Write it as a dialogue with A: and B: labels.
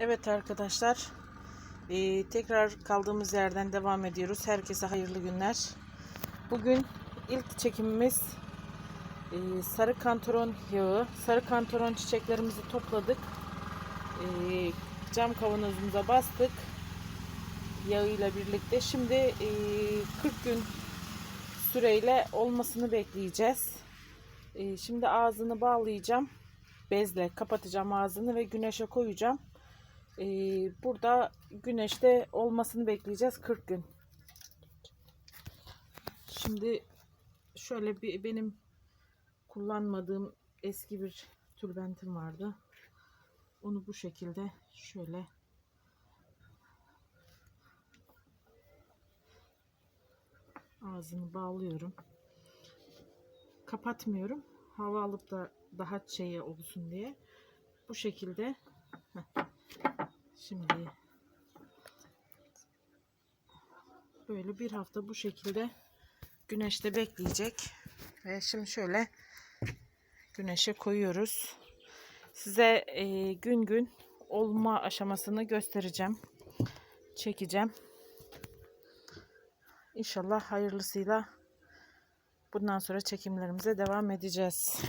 A: Evet arkadaşlar. eee, tekrar kaldığımız yerden devam ediyoruz. Herkese hayırlı günler. Bugün ilk çekimimiz eee, sarı kantaron yağı. Sarı kantaron çiçeklerimizi topladık. Eee, cam kavanozumuza bastık. Yağıyla birlikte. Şimdi eee, 40 gün süreyle olmasını bekleyeceğiz. Eee, şimdi ağzını bağlayacağım. Bezle kapatacağım ağzını ve güneşe koyacağım. Ee, burada güneşte olmasını bekleyeceğiz 40 gün. Şimdi şöyle bir benim kullanmadığım eski bir tülbentim vardı. Onu bu şekilde şöyle ağzını bağlıyorum. Kapatmıyorum. Hava alıp da daha şey olsun diye. Bu şekilde Heh. Şimdi böyle bir hafta bu şekilde güneşte bekleyecek. Ve şimdi şöyle güneşe koyuyoruz. Size e, gün gün olma aşamasını göstereceğim. Çekeceğim. İnşallah hayırlısıyla bundan sonra çekimlerimize devam edeceğiz.